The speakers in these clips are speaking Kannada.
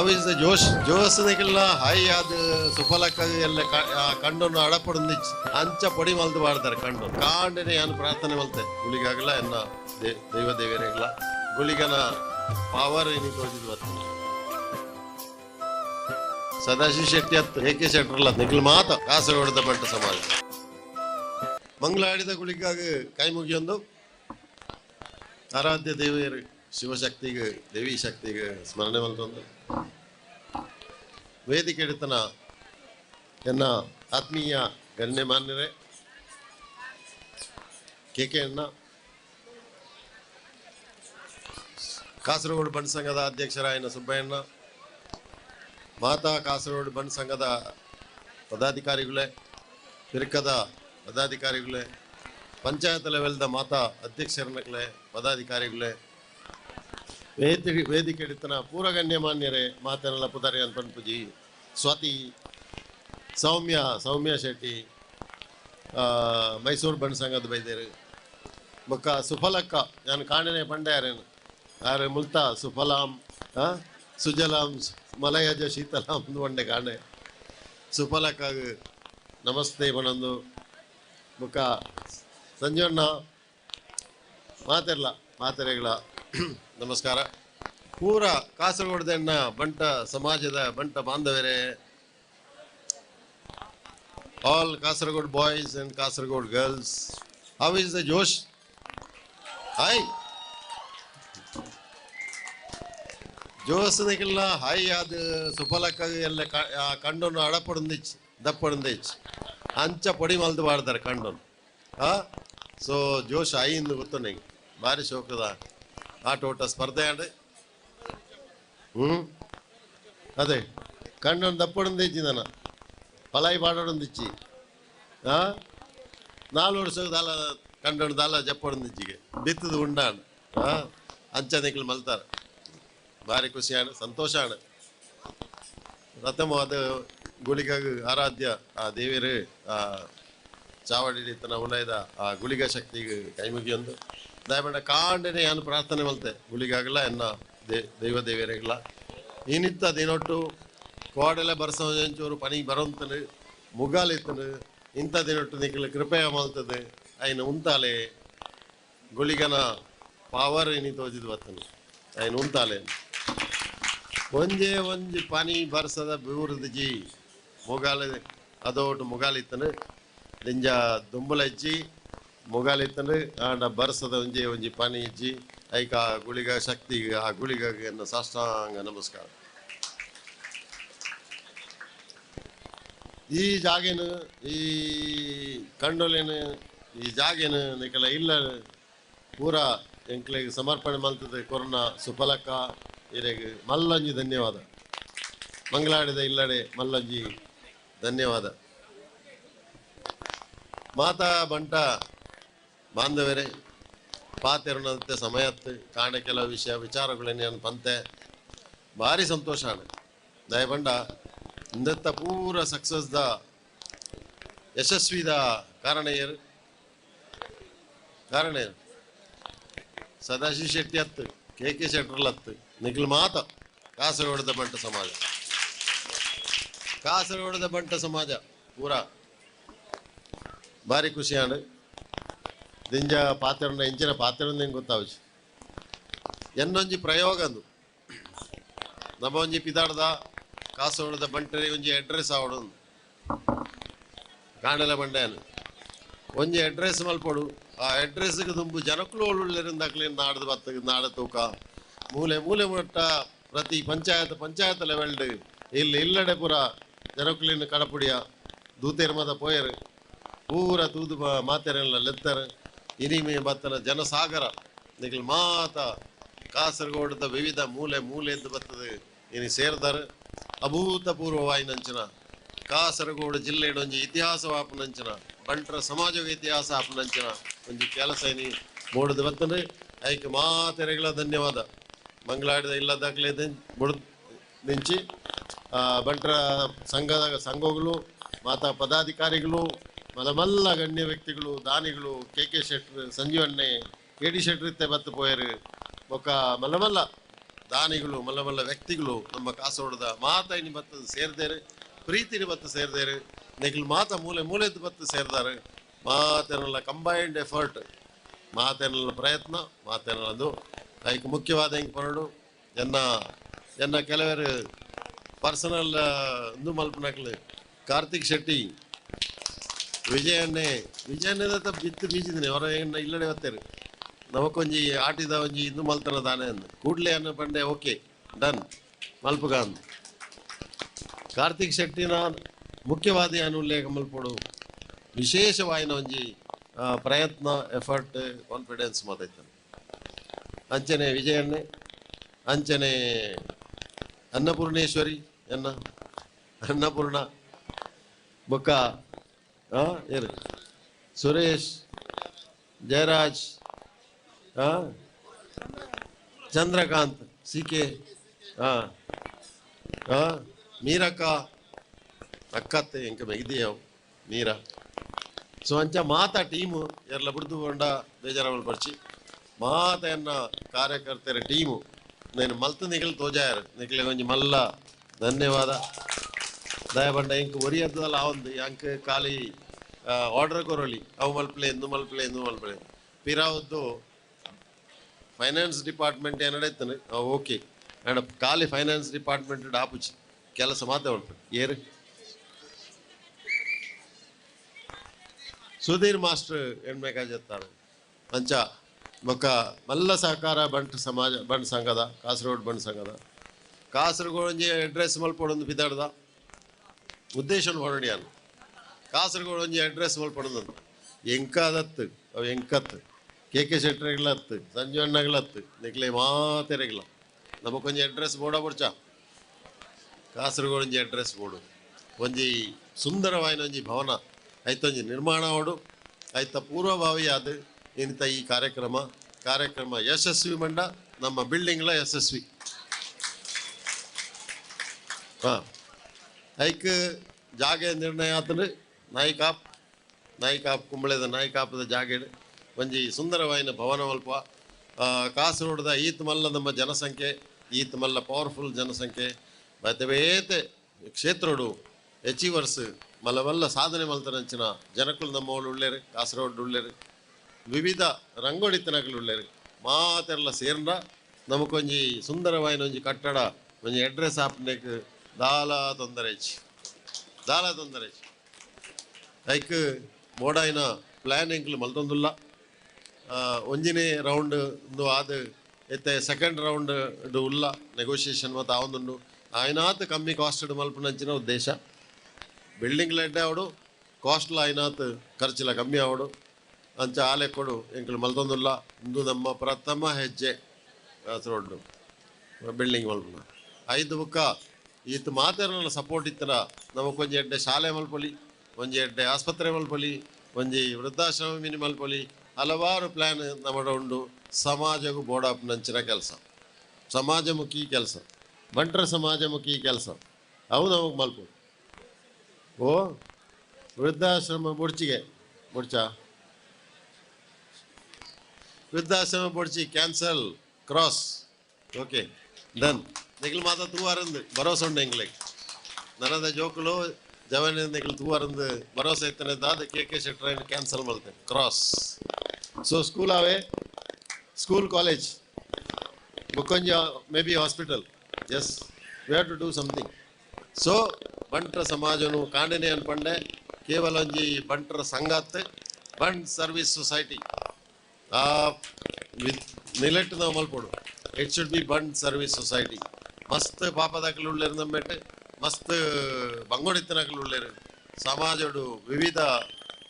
ಅವಿಸ ಜೋಶ್ ಜೋಸ್ನಿಗೆಲ್ಲ ಹೈ ಅದು ಸುಫಲಕ್ಕಾಗಿ ಎಲ್ಲ ಕಂಡನ್ನು ಅಡಪಡೊಂದು ಅಂಚ ಪಡಿ ಮಲ್ದು ಮಾಡ್ತಾರೆ ಕಂಡು ಕಾಂಡನೆ ಏನು ಪ್ರಾರ್ಥನೆ ಮಲ್ತೆ? ಗುಳಿಗಾಗಲ್ಲ ಎನ್ನ ದೈವ ದೇವರಿಗಲ್ಲ ಗುಳಿಗನ ಪವರ್ ಏನಿ ತೋಜಿದ್ ಸದಾಶಿವ ಶೆಟ್ಟಿ ಹತ್ತು ಎ ಕೆ ಶೆಟ್ಟರ್ಲ ನಿಖಿಲ್ ಮಾತ ಕಾಸರಗೋಡದ ಬಂಟ ಸಮಾಜ. ಮಂಗಳಾಡಿದ ಗುಳಿಗಾಗ ಕೈ ಮುಗಿಯೊಂದು ಆರಾಧ್ಯ ದೇವಿಯರು, ಶಿವಶಕ್ತಿಗೆ, ದೇವಿ ಶಕ್ತಿಗೆ ಸ್ಮರಣೆ ಮಲ್ತೊಂದು ವೇದಿಕೆ ಹಿಡಿತನ ಎನ್ನ ಆತ್ಮೀಯ ಗಣ್ಯಮಾನ್ಯರೇ ಕೆ ಕೆ ಅಣ್ಣ, ಕಾಸರಗೋಡು ಬಂಡ್ ಸಂಘದ ಅಧ್ಯಕ್ಷರಾಯನ ಸುಬ್ಬಯ್ಯಣ್ಣ, ಮಾತಾ ಕಾಸರಗೋಡು ಬಂಡ್ ಸಂಘದ ಪದಾಧಿಕಾರಿಗಳೇ ಫಿರ್ಕದ ಪದಾಧಿಕಾರಿಗಳೇ, ಪಂಚಾಯತ್ ಲೆವೆಲ್ದ ಮಾತಾ ಅಧ್ಯಕ್ಷರನ್ನಗಳೇ, ಪದಾಧಿಕಾರಿಗಳೇ ವೇದಿ ವೇದಿಕೆ ಹಿಡಿತನ ಪೂರಗಣ್ಯಮಾನ್ಯರೇ ಮಾತನೆಲ್ಲ ಅಂತ ಪೂಜಿ ಸ್ವಾತಿ, ಸೌಮ್ಯ ಸೌಮ್ಯ ಶೆಟ್ಟಿ ಮೈಸೂರು ಬಣ್ಣ ಸಂಘದ ಬೈದೇರು ಬೊಕ್ಕ ಸುಫಲಕ್ಕ, ನಾನು ಕಾಣನೆ ಪಂಡ್ಯಾರೇನು ಯಾರು ಮುಲ್ತಾ, ಸುಫಲಾಂ? ಸುಜಲಾಂ, ಮಲಯಜ, ಶೀತಲಾಂ ಒಂಡೆ ಕಾಣೆ. ಸುಫಲಕ್ಕ, ನಮಸ್ತೆ ಬನೊಂದು ಬೊಕ್ಕ ಸಂಜಯಣ್ಣ ಮಾತಿರ್ಲ ಮಾತೆರೆಗಳ ನಮಸ್ಕಾರ. ಪೂರ ಕಾಸರಗೋಡದಣ್ಣ ಬಂಟ ಸಮಾಜದ ಬಂಟ ಬಾಂಧವರೇ. All Kasaragod boys and Kasaragod girls how is the josh hi ಜೋಸ್ನಿಗೆಲ್ಲ hi ಅದು ಸುಫಲಕ್ಕ ಎಲ್ಲ ಕಂಡು ಅಡಪಡೊಂದಿಚ್ಚಿ, ದಪ್ಪಡೊಂದಿಚ್ಚಿ. ಅಂಚ ಪಡಿ ಮಲ್ದು ಮಾಡ್ತಾರೆ ಕಂಡು ಹಾ ಸೊ ಜೋಶ್ ಆಯಿಂದ ಗೊತ್ತು ನಂಗೆ. ಭಾರಿ ಶೋಕದ. ಆಟ ಓಟ ಸ್ಪರ್ಧೆ ಆಡಿ ಹ್ಮ್? ಅದೇ ಕಣ್ಣನ್ನು ದಪ್ಪಡೊಂದಿಚ್ಚಿ ನಾನು. ಪಲಾಯಿ ಪಾಡೊಂದಿಚ್ಚಿ ಆ? ನಾಲ್ ವರ್ಷದ ದಾಲ ಕಂಡೊಂದು ದಾಲ ಜಪ್ಪಡೊಂದಿಚ್ಚಿಗೆ ಬಿತ್ತದ ಉಂಡಾನ್ ಆ? ಅಂಚ ಮಲ್ತಾರ. ಬಾರಿ ಭಾರಿ ಖುಷಿ ಆಣ ಸಂತೋಷ ಆಣ. ಪ್ರಥಮ ಅದು ಗುಳಿಗಾಗ ಆರಾಧ್ಯ ಆ ದೇವಿರು ಆ ಚಾವಡಿ ತನ್ನ ಉಲಯದ ಆ ಗುಳಿಗ ಶಕ್ತಿಗೆ ಕೈ ಮುಗಿಯೊಂದು ದಯಮಾಡ ಕಾಂಡನೆ ನಾನು ಪ್ರಾರ್ಥನೆ ಮಲ್ತೆ. ಗುಳಿಗಾಗಲ್ಲ ಎನ್ನ ದೈವ ದೇವರಿಗಲ್ಲ. ಇನ್ನಿತ್ತ ದಿನೊಟ್ಟು ಕೋಡೆಲ್ಲ ಬರ್ಸೋಂಚೂರು ಪನಿಗೆ ಬರೋಂತನು ಮುಗಾಲಿತ್ತನು ಇಂಥ ದಿನೊಟ್ಟು ನಿಖಿಲ್ ಕೃಪೆಯ ಮಲ್ತದೆ. ಆಯ್ನ ಉಂತಾಲೆ ಗುಳಿಗನ ಪವರ್ ಏನಿ ತೋಜಿದ್ ಬತ್ತನು ಆಯ್ನ ಉಂತಾಲೆ. ಒಂಜೇ ಒಂಜಿ ಪನಿ ಬರ್ಸದ ಬೂರ್ದಿಜಿ ಮುಗಾಲ ಅದೋಟು ಮುಗಾಲಿತ್ತನು ದಿಂಜ ದುಂಬುಲ ಇಜ್ಜಿ ಇತ್ತಂದ್ರೆ ಆಂಡ ಬರ್ಸದ ಒಂಜಿ ಒಂಜಿ ಪಾನಿ ಇಜ್ಜಿ, ಐಕ ಆ ಗುಳಿಗ ಶಕ್ತಿಗೆ ಆ ಗುಳಿಗಗೆ ಸಾಷ್ಟಾಂಗ ನಮಸ್ಕಾರ. ಈ ಜಾಗೇನು, ಈ ಕಂಡೋಲೇನು, ಈ ಜಾಗೇನು ನಿಕಲ ಇಲ್ಲ ಪೂರ ಎಂಕ್ಲೆಗೆ ಸಮರ್ಪಣೆ ಮಲ್ತದೆ ಕೊರೋನಾ ಸುಫಲಕ್ಕ ಇರೆಗೆ ಮಲ್ಲಂಜಿ ಧನ್ಯವಾದ. ಮಂಗಳಾಡಿದ ಇಲ್ಲಡೆ ಮಲ್ಲಂಜಿ ಧನ್ಯವಾದ. ಮಾತಾ ಬಂಟ. ಬಾಂಧವರೇ ಪಾತೆರುನಂತೆ ಸಮಯತ್ತು ಕಾಣೆ ಕೆಲವು ವಿಷಯ ವಿಚಾರಗಳೇನು ಪಂತೆ ಭಾರಿ ಸಂತೋಷ ಅಣ್ಣ. ದಯಬಂಡ ಇಂದತ್ತ ಪೂರ ಸಕ್ಸಸ್ದ ಯಶಸ್ವಿದ ಕಾರಣ ಏನು? ಕಾರಣ ಏನು? ಸದಾಶಿವ ಶೆಟ್ಟಿ ಹತ್ತು ಕೆ ಕೆ ಶೆಟ್ರಲ್ ಹತ್ತು ನಿಖಿಲ್ ಮಾತ, ಕಾಸರಗೋಡದ ಬಂಟ ಸಮಾಜ. ಕಾಸರಗೋಡದ ಬಂಟ ಸಮಾಜ, ಪೂರ. ಭಾರಿ ಖುಷಿಯಾണ് ದಿಂಜ ಪಾತ್ರೆನ ಹೆಂಚಿನ ಪಾತ್ರೆ ಹೆಂಗೆ ಗೊತ್ತಾವச்சு ಎನ್ನೊಂಜಿ ಪ್ರಯೋಗ ಅಂದು. ನಮ್ಮ ಒಂಜಿ ಪಿದಾಡ್ದ ಕಾಸರಗೋಡದ ಬಂಟರಿ ಒಂಜಿ ಅಡ್ರೆಸ್ ಆವಡು ಕಾಣಲ ಬಂಡೆಯನ್ನು ಒಂಜಿ ಅಡ್ರೆಸ್ ಮಲ್ಪಡು ಆ ಅಡ್ರೆಸ್ಗೆ ತುಂಬು ಜನಕ್ಕೂ ಒಳ್ಳೆರಿಂದಾಗ್ಲಿ ನಾಡ್ದು ಬತ್ತ ನಾಡ ತೂಕ. ಮೂಲೆ ಮೂಲೆ ಮಟ್ಟ ಪ್ರತಿ ಪಂಚಾಯತ್ ಪಂಚಾಯತ್ ಲೆವೆಲ್ಡ್ ಇಲ್ಲಿ ಇಲ್ಲಡೆ ಪುರ ಜನಕ್ಕಳಿನ ಕಡಪುಡಿಯ ದೂತೇರ್ಮದ ಪೋಯರ್. ಪೂರ ತೂದು ಮಾತೆರೆಲ್ಲ ಲೆತ್ತರ್. ಇನಿಮೆ ಬತ್ತನ ಜನಸಾಗರ. ನಿಗಲ್ ಮಾತ ಕಾಸರಗೋಡದ ವಿವಿಧ ಮೂಲೆ ಮೂಲೆದ್ದು ಬರ್ತದೆ. ಇನಿ ಅಭೂತಪೂರ್ವವಾಗಿ ಅಭೂತಪೂರ್ವವಾಯಿನಂಚಿನ ಕಾಸರಗೋಡು ಜಿಲ್ಲೆಡ್ ಒಂಜಿ ಇತಿಹಾಸ ಆಪುನಂಚಿನ ಬಂಟ್ರ ಸಮಾಜದ ಇತಿಹಾಸ ಆಪುನಂಚಿನ ಒಂಜಿ ಕೆಲಸ ಇನಿ ಮೂಡದ ಬತ್ತನೆ. ಐಕ್ ಮಾತೆರೆಗಳ ಧನ್ಯವಾದ. ಮಂಗಳಾಡಿದ ಇಲ್ಲದಾಗಲೇ ಮುಡ್ ನಿಂಚಿ ಬಂಟರ ಬಂಟ್ರ ಸಂಘದ ಸಂಘಗಳು, ಮಾತಾ ಪದಾಧಿಕಾರಿಗಳು ಮಲಮಲ್ಲ ಗಣ್ಯ ವ್ಯಕ್ತಿಗಳು, ದಾನಿಗಳು ಕೆ ಕೆ ಶೆಟ್ರ್ ಸಂಜೀವಣ್ಣೆ ಕೆ ಡಿ ಶೆಟ್ರ್ ಇತ್ತೆ ಬತ್ತು ಪೋಯರು. ಬೊಕ್ಕ ಮಲಮಲ್ಲ ದಾನಿಗಳು ಮಲ್ಲ ಮಲ್ಲ ವ್ಯಕ್ತಿಗಳು ನಮ್ಮ ಕಾಸರಗೋಡದ ಮಾತಾಯಿನಿ ಬತ್ತದ ಸೇರ್ದೇರು ಪ್ರೀತಿನಿ ಬತ್ತ ಸೇರ್ದೇರು, ನೆಗ್ಲು ಮಾತ ಮೂಲೆ ಮೂಲೆದ ಬತ್ತ ಸೇರ್ದಾರೆ. ಮಾತೆನಲ್ಲ ಕಂಬೈನ್ಡ್ ಎಫರ್ಟ್ ಮಾತೇನಲ್ಲ ಪ್ರಯತ್ನ ಮಾತೇನಲ್ಲದು ಅದಕ್ಕೆ ಮುಖ್ಯವಾದ ಹೆಂಗೆ ಪರಡು ಎನ್ನ ಎನ್ನ ಕೆಲವರು ಪರ್ಸನಲ್ ಇಂದು ಮಲ್ಪನಕ್ಲು ಕಾರ್ತಿಕ್ ಶೆಟ್ಟಿ ವಿಜಯಣ್ಣೆ ವಿಜಯಣ್ಣದ ಬಿತ್ತು ಬೀಜಿದ್ದೀನಿ ಅವರ ಏನ ಇಲ್ಲಡೆ ಹೊತ್ತೇರು ನಮಕೊಂಜಿ ಆಟಿದ ಒಂಜಿ ಇಂದು ಮಲ್ತನ ದಾನೆ ಅಂದ್. ಕೂಡ್ಲೆ ಅನ್ನ ಪಂಡೆ, ಓಕೆ, ಡನ್, ಮಲ್ಪಗ ಅಂದ್. ಕಾರ್ತಿಕ್ ಶೆಟ್ಟಿನ ಮುಖ್ಯವಾದಿ ಅನು ಉಲ್ಲೇಖ ಮಲ್ಪಡು ವಿಶೇಷವಾಯಿನ ಒಂಜಿ ಪ್ರಯತ್ನ, ಎಫರ್ಟ್, ಕಾನ್ಫಿಡೆನ್ಸ್ ಮಾತಾಯ್ತಾನೆ ಅಂಚನೆ ವಿಜಯಣ್ಣೆ, ಅಂಚನೆ ಅನ್ನಪೂರ್ಣೇಶ್ವರಿ ಅನ್ನ ಅನ್ನಪೂರ್ಣ ಬೊಕ್ಕ ಇರು ಸುರೇಶ್ ಜಯರಾಜ್ ಆ, ಚಂದ್ರಕಾಂತ್ ಸಿ ಕೆ ಹಾಂ ಹಾಂ ಮೀರಕ್ಕ ಅಕ್ಕತ್ತೆ ಇಂಕ ಮೆಗಿದೆಯವು ಮೀರಾ ಸೊ ಅಂಚ ಮಾತ ಟೀಮು ಎಲ್ಲ ಬಿಡ್ದು ಕೊಂಡ ಬೇಜಾರವಲ್ ಬರ್ಚಿ ಮಾತ ಎನ್ನ ಕಾರ್ಯಕರ್ತರ ಟೀಮು నేను మల్త నిఖిల్ తోజారు నిఖిల్ కొంచెం మళ్ళా ధన్యవాద ದಯಬಂಡ ಇಂಕ್ ಒರಿಯದ್ದಲ್ಲ ಅವಂದು ಅಂಕ್ ಖಾಲಿ ಆರ್ಡರ್ ಕೊರಲಿ. ಅವು ಮಲ್ಪಲೆ ಎಂದು ಮಲ್ಪಲೆ ಎಂದು ಮಲ್ಪಲೆ. ಪಿರಾವದ್ದು ಫೈನಾನ್ಸ್ ಡಿಪಾರ್ಟ್ಮೆಂಟ್ ಏನು ನಡೀತಾನೆ ಓಕೆ. ಅಂಡ್ ಖಾಲಿ ಫೈನಾನ್ಸ್ ಡಿಪಾರ್ಟ್ಮೆಂಟ್ ಡಾಪುಚ್ಚಿ ಕೆಲಸ ಮಾತ್ರ ಏರು? ಸುಧೀರ್ ಮಾಸ್ಟರ್ ಎಣ್ಬೇಕಾಜತ್ತಾರೆ ಮಂಚ ಬೊಕ್ಕ ಮಲ್ಲ ಸಹಕಾರ ಬಂಟ್ ಸಮಾಜ, ಬಂಟ್ ಸಂಘದ, ಕಾಸರಗೋಡು ಬಂಟ್ ಸಂಘದ. ಕಾಸರಗೋಡು ಅಡ್ರೆಸ್ ಮಲ್ಪಡೊಂದು ಬಿದ್ದಾಡ್ದ ಉದ್ದೇಶ ಹೊರಡ್ಯಾನ ಕಾಸರಗೋಡು ಒಂಜಿ ಅಡ್ರೆಸ್ ಮಲ್ಪಡೊಂದು ಎಂಕಾದತ್ತು, ಅವು ಎಂಕತ್ತು. ಕೆ ಕೆ ಶೆಟ್ರಿಗಳತ್ತು ಸಂಜು ಅಣ್ಣಗಳತ್ತು, ನಿಕ್ಲೆ ನಮಗೆ ನಮಕೊಂಜಿ ಅಡ್ರೆಸ್ ಬೋಡ ಬರ್ಚ ಕಾಸರಗೋಡು ಒಂಜಿ ಅಡ್ರೆಸ್ ಬೋಡು. ಒಂಜಿ ಸುಂದರವಾಯಿನ ಒಂಜಿ ಭವನ. ಐತೊಂಜಿ ನಿರ್ಮಾಣ ಅವಡು ಐತ ಪೂರ್ವಭಾವಿ ಆದ ಇಂಥ ಈ ಕಾರ್ಯಕ್ರಮ. ಕಾರ್ಯಕ್ರಮ ಯಶಸ್ವಿ ಮಂಡ. ನಮ್ಮ ಬಿಲ್ಡಿಂಗ್ಲ ಯಶಸ್ವಿ. ಹಾ. ಐಕ್ ಜಾಗೆ ನಿರ್ಣಯ ಆತನು. ನಾಯಿಕಾಪ್ ನಾಯಿಕಾಪ್ ಕುಂಬಳೆದ ನಾಯಿಕಾಪದ ಜಾಗೆ ಒಂಜಿ ಸುಂದರವಾಯಿನ ಭವನ ಕಾಸರಗೋಡದ ಈತ್ ಮಲ್ಲ ನಮ್ಮ ಜನಸಂಖ್ಯೆ, ಈತ್ ಮಲ್ಲ ಪವರ್ಫುಲ್ ಜನಸಂಖ್ಯೆ. ಬೇತೆ ಕ್ಷೇತ್ರಡು ಅಚೀವರ್ಸ್ ಮಲ್ಲ ಮಲ್ಲ ಸಾಧನೆ ಮಲ್ತನಂಚಿನ ಜನಕ್ಕಳು ನಮ್ಮ ಉಳ್ಳೇರು ಕಾಸರಗೋಡು ಉಳ್ಳೇರು. ವಿವಿಧ ರಂಗೋಡಿತನಗಳು ಉಳ್ಳೇರು. ಮಾತೆಲ್ಲ ಸೇರ್ನ ನಮಕೊಂಜಿ ಸುಂದರವಾಯಿನ ಒಂಜಿ ಕಟ್ಟಡ, ಒಂಜಿ ಅಡ್ರೆಸ್ ಆಪ್ನೆಕ್ ದಾಲ ತೊಂದರೆ ಇಚ್ಚಿ ದಾಲ ತೊಂದರೆ ಇಚ್ಚಿ ಐಕ್ ಮೋಡಾಯಿನ ಪ್ಲಾನಿಂಗ್ಲು ಮಲ್ತೊಂದುಲ್ಲ ಆ, ಒಂಜಿನೇ ರೌಂಡ್ ಇಂದು ಆದ ಎತ್ತೆ ಸೆಕೆಂಡ್ ರೌಂಡ್ ಉಲ್ಲ ನೆಗೋಷಿಯೇಷನ್ ಮತ್ತು ಆವೊಂದುಂಡು. ಆಯ್ನಾತ್ ಕಮ್ಮಿ ಕಾಸ್ಟ್ ಮಲ್ಪನಂಚಿನ ಉದ್ದೇಶ. ಬಿಲ್ಡಿಂಗ್ ಎಡ್ಡೆ ಅವಡು ಕಾಸ್ಟ್ಲ ಆಯ್ನಾತ್ ಖರ್ಚಿಲ ಕಮ್ಮಿ ಅವಡು ಅಂಚ ಆಲೆ ಕೊಡು ಎಂಕಲು ಮಲ್ತೊಂದುಲ್ಲ ಇಂದು ನಮ್ಮ ಪ್ರಥಮ ಹೆಜ್ಜೆ. ಕಾಸರಗೋಡು ಬಿಲ್ಡಿಂಗ್ ಮಲ್ಪನ. ಐದು ಬುಕ್ಕ ಈತ್ ಮಾತೆರನ ಸಪೋರ್ಟ್ ಇತ್ತನ ನಮಕೊಂಜಿ ಎಡ್ಡೆ ಶಾಲೆ ಮಲ್ಪೊಲಿ, ಒಂಜಿ ಎಡ್ಡೆ ಆಸ್ಪತ್ರೆ ಮಲ್ಪೊಲಿ, ಒಂಜಿ ವೃದ್ಧಾಶ್ರಮ ಮಿನಿ ಮಲ್ಪೊಲಿ, ಹಲವಾರು ಪ್ಲ್ಯಾನ್ ನಮ್ಮಡ ಉಂಡು. ಸಮಾಜಗೂ ಬೋಡಾಪ್ನಂಚಿನ ಕೆಲಸ. ಸಮಾಜಮುಖಿ ಕೆಲಸ. ಬಂಟ್ರ ಸಮಾಜಮುಖಿ ಕೆಲಸ. ಅವು ನಮಗೆ ಮಲ್ಪು ಓ, ವೃದ್ಧಾಶ್ರಮ ಬುಡ್ಚಿಗೆ. ಮುಡ್ಚ ವೃದ್ಧಾಶ್ರಮ ಬುಡ್ಚಿ, cancel, cross. Okay, done. Nikhil ಮಾತ தூவாருந்து பரோசை ಉಂಡು எங்களுக்கு ನನದ ಜೋಕುಲು ಜವನ ನಿಖಿಲ್ ತೂವಾರಂದು ಭರೋಸೆ ಇತ್ತನೆ ದಾದ ಕೆ ಕೆ ಶೆಟ್ರೈನ್ ಕ್ಯಾನ್ಸಲ್ ಮಾಡ್ತೇನೆ. ಕ್ರಾಸ್ ಸೊ ಸ್ಕೂಲ್ ಅವೇ school college ಬುಕ್ಕೊಂಜಿ maybe hospital yes we have to do something so ಬಂಟ್ರ ಸಮಾಜನು ಕಾಂಡನೆ ಅನ್ಪಂಡೆ ಕೇವಲ ಒಂಜಿ ಬಂಟ್ರ ಸಂಗಾತ್ ಬನ್ ಸರ್ವಿಸ್ ಸೊಸೈಟಿ. ಆ, ವಿತ್, ನಿಲೆಟ್ ನಾವು ಮಲ್ಪೊಡು. It should be Bunt service society. ಮಸ್ತ್ ಪಾಪದಾಕಲು ಉಳ್ಳೇರು ನಮ್ಮೆಟ್ಟು ಮಸ್ತ್ ಬಂಗೋಡಿತನಕಲು ಉಳ್ಳೇರು ಸಮಾಜಡು ವಿವಿಧ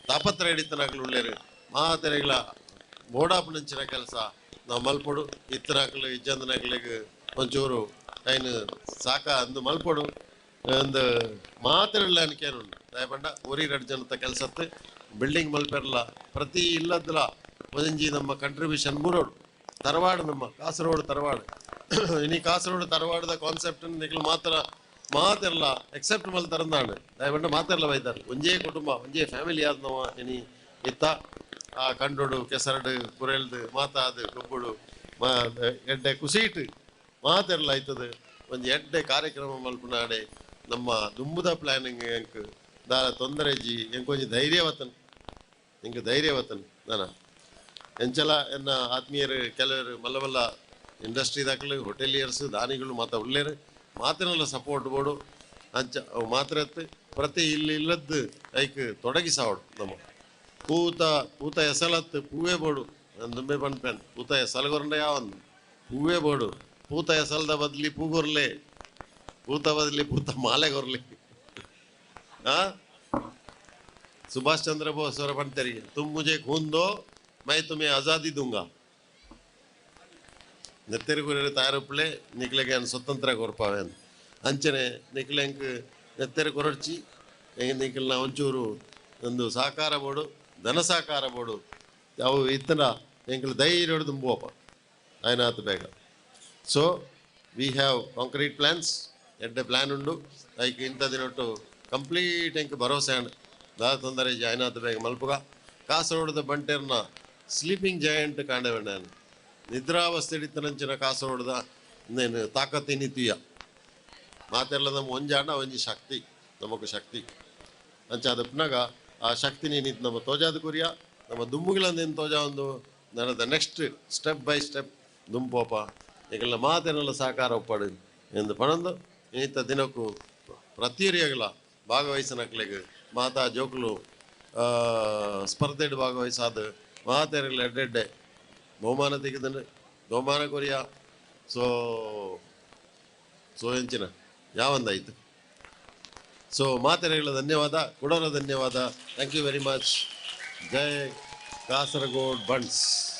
ತಾಪತ್ರ ಹಿಡಿತನಕಲು ಉಳ್ಳೇರು ಮಾತೆರೆಗಳ ಬೋಡಾಪುನಂಚಿನ ಕೆಲಸ ನಾವು ಮಲ್ಪೊಡು. ಇತ್ತನಕಲು ಇಜ್ಜಂದನಕಲಿಗೆ ಒಂಚೂರು ಐನು ಸಾಕ ಅಂದು ಮಲ್ಪೊಡು. ಒಂದು ಮಾತಿರಲ್ಲ ಅನ್ಕೇನುಂಡು ದಯಪಂಡ ಊರಿ ಎರಡು ಜನತ ಕೆಲಸತ್ತು, ಬಿಲ್ಡಿಂಗ್ ಮಲ್ಪೆರಲ್ಲ ಪ್ರತಿ ಇಲ್ಲದಲ್ಲ ಒಂಜಿ ನಮ್ಮ ಕಂಟ್ರಿಬ್ಯೂಷನ್ ಮೂರೋಡು. ತರವಾಡು ನಮ್ಮ, ಕಾಸರಗೋಡು ತರವಾಡು. ಇನಿ ಕಾಸರಗೋಡು ತರವಾಡದ ಕಾನ್ಸೆಪ್ಟ್ ನಿಖಿಲ್ ಮಾತ್ರ ಮಾತಿರಲ್ಲ ಎಕ್ಸೆಪ್ಟ್ ಮಲ್ ತರಂದಾಂಡು ದಯಪಂಡ ಮಾತಿರಲ್ಲ ಬೈತಾರೆ. ಒಂಜೇ ಕುಟುಂಬ, ಒಂಜೇ ಫ್ಯಾಮಿಲಿ ಆದ್ನವ ಇನಿ ಇತ್ತ. ಆ ಕಂಡೋಡು, ಕೆಸರಡು, ಕುರೆಲ್ದು, ಮಾತಾದು ಕೊಬ್ಬುಡು ಮಾ, ಎಡ್ಡೆ ಕುಸೀಟ್ ಮಾತೆರ್ಲ ಆಯ್ತದೆ. ಒಂದು ಎಡ್ಡೆ ಕಾರ್ಯಕ್ರಮ ಮಲ್ಪನಾಡೆ ನಮ್ಮ ದುಂಬುದ ಪ್ಲಾನಿಂಗ್ ಎಂಕ್ ದಾರ ತೊಂದರೆ ಜಿ ಎಂಕ್ ಒಂಜಿ ಧೈರ್ಯವತನ್ ಎಂಕ್ ಧೈರ್ಯವತನ್ ನಾನ. ಎಂಚಲ ಎನ್ನ ಆತ್ಮೀಯರು, ಕೆಲವರು ಮಲ್ಲ ಮಲ್ಲ ಇಂಡಸ್ಟ್ರಿ ದಾಖಲೆ ಹೋಟೆಲಿಯರ್ಸ್ ದಾನಿಗಳು ಮಾತ ಒಳ್ಳೆಯರು ಮಾತಿನೆಲ್ಲ ಸಪೋರ್ಟ್ ಬೋಡು ಅಂಚ ಮಾತ್ರ ಪ್ರತಿ ಇಲ್ಲಿ ಇಲ್ಲದ್ದು ಐಕ್ ತೊಡಗಿ ಸಾವಡು ನಮ್ಮ. ಪೂತ ಪೂತ ಎಸಲತ್ತು, ಪೂವೇ ಬೋಡು ನಾನು ದುಂಬೆ ಪನ್ಪೆನ್ ಪೂತ ಎಸಲಗೊರಂಡ ಯಾವಂದು ಪೂವೇ ಬೋಡು ಪೂತ ಎಸಲ್ದ ಬದ್ಲಿ ಪೂಗೊರ್ಲೆ. ಪೂತ ಬದ್ಲಿ ಪೂತ ಮಾಲೆ ಗೊರ್ಲಿ ಆ? ಸುಭಾಷ್ ಚಂದ್ರ ಬೋಸ್ ಅವರ ಪಂತರಿ ತುಮ್ ಮುಜೆ ಖೂನ್ ಮೈ ತುಮೆ ಆಜಾದಿ दूंगा ಗುರಿ ತಾಯರಪ್ಪಳೆ ನಿಕ್ಲೆಗೆ ಸ್ವತಂತ್ರ ಕೊರ್ಪಾವೆ ಅಂಚನೆ ನಿಕ್ಲೆಂಕ್ ನೆತ್ತೆರೆ ಕೊರಡ್ಚಿ ನಿಕ್ಲ ಒಂಚೂರು ಒಂದು ಸಹಕಾರ ಬೋಡು ಧನ ಸಹಕಾರ ಬೋಡು ಅವು ಇತ್ತನ ಎಂಕ್ಲು ಧೈರ್ಯ ಹೊಡೆದು ಆಯ್ನ ಆತ ಬೇಗ so we have concrete plans ಎಡ್ಡೆ ಪ್ಲಾನ್ ಉಂಡು ಐಕ್ ಇಂಥ ದಿನೊಟ್ಟು ಕಂಪ್ಲೀಟ್ ಎಂಕ್ ಭರವಸೆ ದಾದ ತೊಂದರೆ ಆಯ್ನಾತ್ ಬೇಗ ಮಲ್ಪುಗ ಕಾಸರಗೋಡದ ಬಂಟೆರ್ನ ಸ್ಲೀಪಿಂಗ್ ಜಾಯಿಂಟ್ ಕಾಂಡವೆ ನಾನು ತನಂಚಿನ ಕಾಸರಗೋಡದ నేను ತಾಕತ್ತಿನಿತೀಯ ಮಾತೆಲ್ಲ ನಮ್ಮ ಒಂಜಾಂಡ ಒಂಜಿ ಶಕ್ತಿ ನಮಕ್ ಶಕ್ತಿ. ಅಂಚ ಅದಪ್ಪನಾಗ ಆ ಶಕ್ತಿ ನೀನಿತ್ ನಮ್ಮ ತೋಜಾದ ಕುರಿಯ ನಮ್ಮ ದುಮ್ಮುಗಳಂದೇನು ತೋಜ ಒಂದು ನನ್ನದ ನೆಕ್ಸ್ಟ್ ಸ್ಟೆಪ್ ಬೈ ಸ್ಟೆಪ್ ದುಂಬೋಪ. ಈಗೆಲ್ಲ ಮಾತೇನೆಲ್ಲ ಸಹಕಾರ ಒಪ್ಪಾಡು ಎಂದು ಪಣಂದು ಇಂಥ ದಿನಕ್ಕೂ ಪ್ರತಿಯೊರಿಯಾಗಲ ಭಾಗವಹಿಸನಕ್ಲೆಗ್ ಮಾತಾ ಜೋಕುಲು ಆ, ಸ್ಪರ್ಧೆಡ್ ಭಾಗವಹಿಸಾದ ಮಾತೇರೆಲ್ಲ ಎಡ್ಡೆಡ್ಡೆ ಬಹುಮಾನ ತೆಗೆದ್ರೆ ಬಹುಮಾನ ಕೊರಿಯ. ಸೊ ಸೊ ಎಂಚಿನ ಯಾವಂದಾಯ್ತು? ಸೊ, ಮಾತೆರೆಗಳ ಧನ್ಯವಾದ, ಕೊಡೋರ ಧನ್ಯವಾದ. ಥ್ಯಾಂಕ್ ಯು ವೆರಿ ಮಚ್ ಜೈ ಕಾಸರಗೋಡ್ ಬಂಡ್ಸ್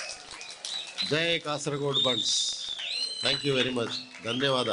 ಜೈ Kasaragod Bunts thank you very much ಧನ್ಯವಾದ.